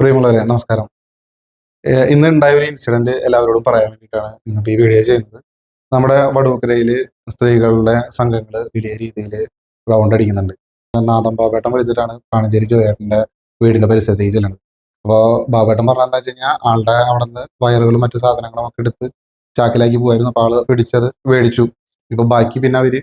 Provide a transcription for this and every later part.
പ്രിയമുള്ളവരെ നമസ്കാരം. ഇന്ന് ഉണ്ടായ ഒരു ഇൻസിഡന്റ് എല്ലാവരോടും പറയാൻ വേണ്ടിയിട്ടാണ് ഇന്ന് ഈ വീഡിയോ ചെയ്യുന്നത്. നമ്മുടെ വടുവക്കരയിൽ സ്ത്രീകളുടെ സംഘങ്ങൾ വലിയ രീതിയിൽ റൗണ്ട് അടിക്കുന്നുണ്ട്. നാദം ബാബേട്ടൻ വിളിച്ചിട്ടാണ് പാണഞ്ചേരി ജോയേട്ടന്റെ വീടിന്റെ പരിസരത്തേക്ക് ചെല്ലുന്നത്. അപ്പോൾ ബാബേട്ടൻ പറഞ്ഞ എന്താ വെച്ച് കഴിഞ്ഞാൽ ആളുടെ അവിടെ നിന്ന് വയറുകളും മറ്റു സാധനങ്ങളും ഒക്കെ എടുത്ത് ചാക്കിലാക്കി പോയിരുന്നു അപ്പോൾ ആൾ പിടിച്ചത് മേടിച്ചു. ഇപ്പൊ ബാക്കി പിന്നെ അവർ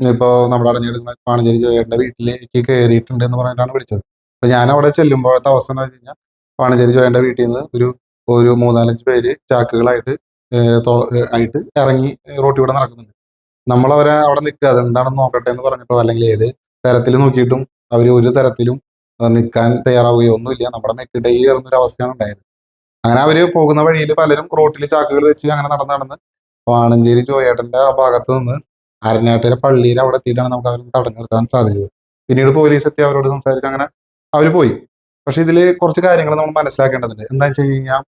ഇപ്പോൾ നമ്മുടെ അടഞ്ഞെടുക്കുന്ന പാണഞ്ചേരി ജോയേട്ടന്റെ വീട്ടിലേക്ക് കയറിയിട്ടുണ്ട് എന്ന് പറഞ്ഞിട്ടാണ് വിളിച്ചത്. അപ്പോൾ ഞാൻ അവിടെ ചെല്ലുമ്പോഴത്തെ അവസ്ഥ എന്ന് വെച്ച് കഴിഞ്ഞാൽ പാണഞ്ചേരി ജോയന്റെ വീട്ടിൽ നിന്ന് ഒരു ഒരു മൂന്നാലഞ്ച് പേര് ചാക്കുകളായിട്ട് ആയിട്ട് ഇറങ്ങി റോട്ടി കൂടെ നടക്കുന്നുണ്ട്. നമ്മളവരെ അവിടെ നിൽക്കുക. അതെന്താണെന്ന് നോക്കട്ടെ എന്ന് പറഞ്ഞിട്ടോ അല്ലെങ്കിൽ ഏത് തരത്തിൽ നോക്കിയിട്ടും അവർ ഒരു തരത്തിലും നിൽക്കാൻ തയ്യാറാവുകയോ ഒന്നുമില്ല. നമ്മുടെ മെക്കിടയിൽ കയറുന്ന ഒരു അവസ്ഥയാണ് ഉണ്ടായത്. അങ്ങനെ അവർ പോകുന്ന വഴിയിൽ പലരും റോട്ടിൽ ചാക്കുകൾ വെച്ച് അങ്ങനെ നടന്ന് നടന്ന് പാണഞ്ചേരി ജോയേട്ടന്റെ ആ ഭാഗത്ത് നിന്ന് അരനാട്ടിലെ പള്ളിയിൽ അവിടെ എത്തിയിട്ടാണ് നമുക്ക് അവരെ തടഞ്ഞു നിർത്താൻ സാധിച്ചത്. പിന്നീട് പോലീസ് എത്തി അവരോട് സംസാരിച്ച് അങ്ങനെ അവർ പോയി. പക്ഷെ ഇതിൽ കുറച്ച് കാര്യങ്ങൾ നമ്മൾ മനസ്സിലാക്കേണ്ടതുണ്ട്. എന്താ വെച്ച് കഴിഞ്ഞാൽ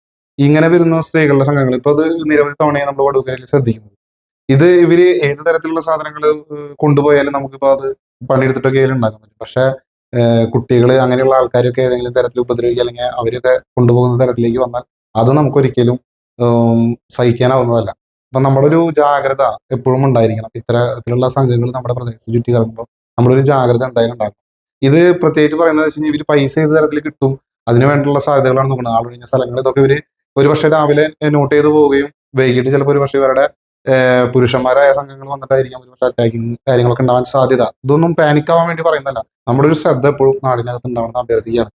ഇങ്ങനെ വരുന്ന സ്ത്രീകളുടെ സംഘങ്ങൾ ഇപ്പൊ അത് നിരവധി തവണയാണ് നമ്മൾ വടുകരയിൽ ശ്രദ്ധിക്കുന്നത്. ഇത് ഇവർ ഏത് തരത്തിലുള്ള സാധനങ്ങൾ കൊണ്ടുപോയാലും നമുക്കിപ്പോ അത് പണിയെടുത്തിട്ടൊക്കെ ഉണ്ടാക്കാൻ പറ്റും. പക്ഷെ കുട്ടികൾ അങ്ങനെയുള്ള ആൾക്കാരൊക്കെ ഏതെങ്കിലും തരത്തിൽ ഉപദ്രവിക്കുക അല്ലെങ്കിൽ അവരൊക്കെ കൊണ്ടുപോകുന്ന തരത്തിലേക്ക് വന്നാൽ അത് നമുക്കൊരിക്കലും സഹിക്കാനാവുന്നതല്ല. അപ്പൊ നമ്മളൊരു ജാഗ്രത എപ്പോഴും ഉണ്ടായിരിക്കണം. ഇത്തരത്തിലുള്ള സംഘങ്ങൾ നമ്മുടെ പ്രദേശത്ത് ചുറ്റി കിടക്കുമ്പോൾ നമ്മളൊരു ജാഗ്രത എന്തായാലും ഉണ്ടാക്കണം. ഇത് പ്രത്യേകിച്ച് പറയുന്നത് വെച്ച് കഴിഞ്ഞാൽ ഇവർ പൈസ ഏത് തരത്തിൽ കിട്ടും? അതിന് വേണ്ടിയുള്ള സാധ്യതകളാണ് നോക്കുന്നത്. ആളൊഴിഞ്ഞ സ്ഥലങ്ങൾ ഇതൊക്കെ ഇവർ ഒരു പക്ഷേ രാവിലെ നോട്ട് ചെയ്ത് പോവുകയും വൈകിട്ട് ചിലപ്പോൾ ഒരു പക്ഷേ ഇവരുടെ പുരുഷന്മാരായ സംഘങ്ങൾ വന്നിട്ടായിരിക്കാം ഒരു പക്ഷേ അറ്റാക്കിങ് കാര്യങ്ങളൊക്കെ ഉണ്ടാവാൻ സാധ്യത. ഇതൊന്നും പാനിക് ആവാൻ വേണ്ടി പറയുന്നതല്ല. നമ്മുടെ ഒരു ശ്രദ്ധ എപ്പോഴും നാടിനകത്ത് ഉണ്ടാവണം എന്ന് അഭ്യർത്ഥിക്കുകയാണ്.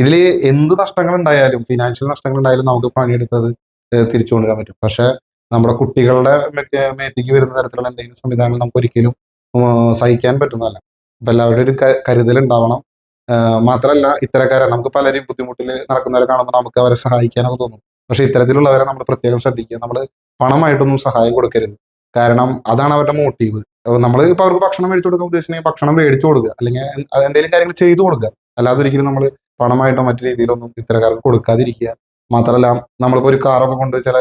ഇതിൽ എന്ത് നഷ്ടങ്ങൾ ഉണ്ടായാലും ഫിനാൻഷ്യൽ നഷ്ടങ്ങൾ ഉണ്ടായാലും നമുക്ക് പണിയെടുത്തത് തിരിച്ചു കൊണ്ടുവരാൻ പറ്റും. പക്ഷേ നമ്മുടെ കുട്ടികളുടെ മേത്തേക്ക് വരുന്ന തരത്തിലുള്ള എന്തെങ്കിലും സംവിധാനങ്ങൾ നമുക്ക് ഒരിക്കലും സഹിക്കാൻ പറ്റുന്നതല്ല. അപ്പൊ എല്ലാവരുടെ ഒരു കരുതൽ ഉണ്ടാവണം മാത്രമല്ല ഇത്തരക്കാരെ നമുക്ക് പലരും ബുദ്ധിമുട്ടിൽ നടക്കുന്നവരെ കാണുമ്പോൾ നമുക്ക് അവരെ സഹായിക്കാനൊക്കെ തോന്നും. പക്ഷെ ഇത്തരത്തിലുള്ളവരെ നമ്മൾ പ്രത്യേകം ശ്രദ്ധിക്കുക. നമ്മൾ പണമായിട്ടൊന്നും സഹായം കൊടുക്കരുത്. കാരണം അതാണ് അവരുടെ മോട്ടീവ്. നമ്മൾ ഇപ്പൊ അവർക്ക് ഭക്ഷണം മേടിച്ചു കൊടുക്കാൻ ഉദ്ദേശിച്ചിട്ടുണ്ടെങ്കിൽ ഭക്ഷണം മേടിച്ചു കൊടുക്കുക. അല്ലെങ്കിൽ എന്തെങ്കിലും കാര്യങ്ങൾ ചെയ്തു കൊടുക്കുക. അല്ലാതെ ഒരിക്കലും നമ്മൾ പണമായിട്ടോ മറ്റു രീതിയിലൊന്നും ഇത്തരക്കാർക്ക് കൊടുക്കാതിരിക്കുക. മാത്രമല്ല നമ്മളിപ്പോ ഒരു കാറൊക്കെ കൊണ്ട് ചില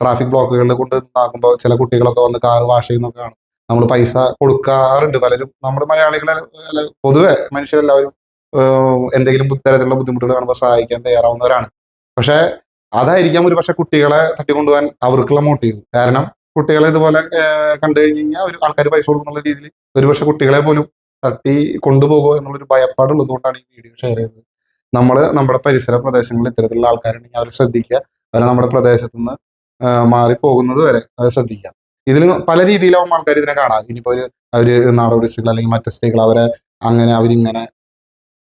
ട്രാഫിക് ബ്ലോക്കുകളിൽ കൊണ്ട് ആക്കുമ്പോൾ ചില കുട്ടികളൊക്കെ വന്ന് കാർ വാഷ് ചെയ്യുന്നൊക്കെ കാണും. നമ്മൾ പൈസ കൊടുക്കാറുണ്ട് പലരും. നമ്മുടെ മലയാളികളെ പൊതുവെ മനുഷ്യരെല്ലാവരും എന്തെങ്കിലും തരത്തിലുള്ള ബുദ്ധിമുട്ടുകൾ കാണുമ്പോൾ സഹായിക്കാൻ തയ്യാറാവുന്നവരാണ്. പക്ഷെ അതായിരിക്കാം ഒരു പക്ഷെ കുട്ടികളെ തട്ടിക്കൊണ്ടുപോകാൻ അവർക്കുള്ള മോട്ടീവ് കാരണം കുട്ടികളെ ഇതുപോലെ കണ്ടു കഴിഞ്ഞ് കഴിഞ്ഞാൽ ഒരു ആൾക്കാർ പൈസ കൊടുക്കുന്ന രീതിയിൽ ഒരു പക്ഷെ കുട്ടികളെ പോലും തട്ടി കൊണ്ടുപോകുമോ എന്നുള്ളൊരു ഭയപ്പാടുള്ളത് കൊണ്ടാണ് ഈ വീഡിയോ ഷെയർ ചെയ്യുന്നത് നമ്മൾ നമ്മുടെ പരിസര പ്രദേശങ്ങളിൽ ഇത്തരത്തിലുള്ള ആൾക്കാരുണ്ടെങ്കിൽ അവർ ശ്രദ്ധിക്കുക. അവരെ നമ്മുടെ പ്രദേശത്ത് നിന്ന് ഏഹ് മാറി പോകുന്നത് വരെ അത് ശ്രദ്ധിക്കുക. ഇതിൽ പല രീതിയിലാവും ആൾക്കാർ ഇതിനെ കാണാം. ഇനിയിപ്പോ ഒരു അവർ നാടോടി സ്ത്രീകൾ അല്ലെങ്കിൽ മറ്റു സ്ത്രീകൾ അവരെ അങ്ങനെ അവരിങ്ങനെ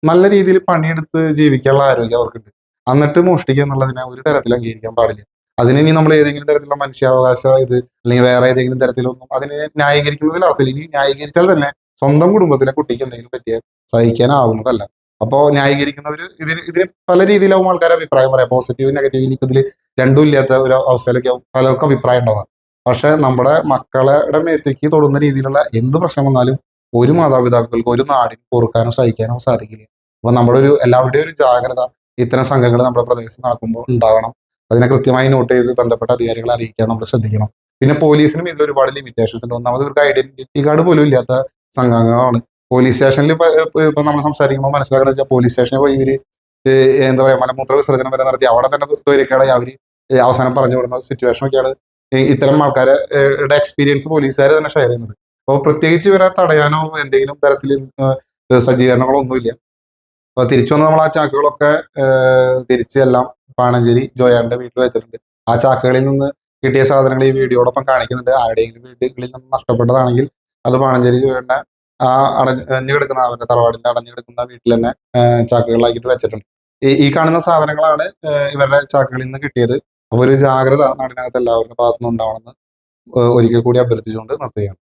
നല്ല രീതിയിൽ പണിയെടുത്ത് ജീവിക്കാനുള്ള ആരോഗ്യം അവർക്കുണ്ട്. എന്നിട്ട് മോഷ്ടിക്കുക എന്നുള്ളതിനെ ഒരു തരത്തിൽ അംഗീകരിക്കാൻ പാടില്ല. അതിനെ ഇനി നമ്മൾ ഏതെങ്കിലും തരത്തിലുള്ള മനുഷ്യാവകാശ ഇത് അല്ലെങ്കിൽ വേറെ ഏതെങ്കിലും തരത്തിലൊന്നും അതിനെ ന്യായീകരിക്കുന്നതിൽ അർത്ഥത്തിൽ ഇനി ന്യായീകരിച്ചാൽ തന്നെ സ്വന്തം കുടുംബത്തിലെ കുട്ടിക്ക് എന്തെങ്കിലും പറ്റിയ സഹിക്കാനാവുന്നതല്ല. അപ്പോ ന്യായീകരിക്കുന്നവർ ഇതിന് ഇതിന് പല രീതിയിലാവും ആൾക്കാർ അഭിപ്രായം പറയാം. പോസിറ്റീവ് നെഗറ്റീവ് ഇനി ഇതിൽ രണ്ടും ഇല്ലാത്ത ഒരു അവസ്ഥയിലൊക്കെ പലർക്കും അഭിപ്രായം ഉണ്ടാവാം. പക്ഷെ നമ്മുടെ മക്കളുടെ മേത്തേക്ക് തൊടുന്ന രീതിയിലുള്ള എന്ത് പ്രശ്നം വന്നാലും ഒരു മാതാപിതാക്കൾക്ക് ഒരു നാടിന് പൊറുക്കാനോ സഹിക്കാനോ സാധിക്കില്ല. അപ്പൊ നമ്മുടെ ഒരു എല്ലാവരുടെയും ഒരു ജാഗ്രത ഇത്തരം സംഘങ്ങൾ നമ്മുടെ പ്രദേശത്ത് നടക്കുമ്പോൾ ഉണ്ടാകണം. അതിനെ കൃത്യമായി നോട്ട് ചെയ്ത് ബന്ധപ്പെട്ട അധികാരികളെ അറിയിക്കാൻ നമ്മൾ ശ്രദ്ധിക്കണം. പിന്നെ പോലീസിനും ഇതിൽ ഒരുപാട് ലിമിറ്റേഷൻസ് ഉണ്ട്. ഒന്നാമത് ഇവർക്ക് ഐഡന്റിറ്റി കാർഡ് പോലും ഇല്ലാത്ത സംഘങ്ങളാണ്. പോലീസ് സ്റ്റേഷനിൽ ഇപ്പൊ നമ്മൾ സംസാരിക്കുമ്പോൾ മനസ്സിലാക്കുന്നത് വെച്ചാൽ പോലീസ് സ്റ്റേഷനിൽ പോയി ഇവർ എന്താ പറയാ മലമൂത്ര വിസർജനം വരെ നടത്തി. അവിടെ തന്നെ തൊരിക്കടായി അവർ അവസാനം പറഞ്ഞു വിടുന്ന സിറ്റുവേഷൻ ഒക്കെയാണ് ഇത്തരം ആൾക്കാരുടെ എക്സ്പീരിയൻസ് പോലീസുകാർ തന്നെ ഷെയർ ചെയ്യുന്നത്. അപ്പോൾ പ്രത്യേകിച്ച് ഇവരെ തടയാനോ എന്തെങ്കിലും തരത്തിൽ സജ്ജീകരണങ്ങളോ ഒന്നുമില്ല അപ്പൊ തിരിച്ചു വന്ന് നമ്മൾ ആ ചാക്കുകളൊക്കെ തിരിച്ചു എല്ലാം പാണഞ്ചേരി ജോയാന്റെ വീട്ടിൽ വെച്ചിട്ടുണ്ട്. ആ ചാക്കുകളിൽ നിന്ന് കിട്ടിയ സാധനങ്ങൾ ഈ വീഡിയോടൊപ്പം കാണിക്കുന്നുണ്ട്. ആരുടെയെങ്കിലും വീടുകളിൽ നിന്ന് നഷ്ടപ്പെട്ടതാണെങ്കിൽ അത് പാണഞ്ചേരി ജോയന്റെ ആ അടഞ്ഞു കിടക്കുന്ന അവരുടെ തറവാടിന്റെ അടഞ്ഞു കിടക്കുന്ന വീട്ടിൽ തന്നെ ഏഹ് ചാക്കുകളിലാക്കിയിട്ട് വെച്ചിട്ടുണ്ട്. ഈ കാണുന്ന സാധനങ്ങളാണ് ഇവരുടെ ചാക്കുകളിൽ നിന്ന് കിട്ടിയത്. അപ്പൊ ഒരു ജാഗ്രത നാടിനകത്ത് എല്ലാവരുടെ ഭാഗത്തുനിന്നും ഉണ്ടാവണമെന്ന് ഒരിക്കൽ കൂടി അഭ്യർത്ഥിച്ചുകൊണ്ട് നിർത്തുകയാണ്.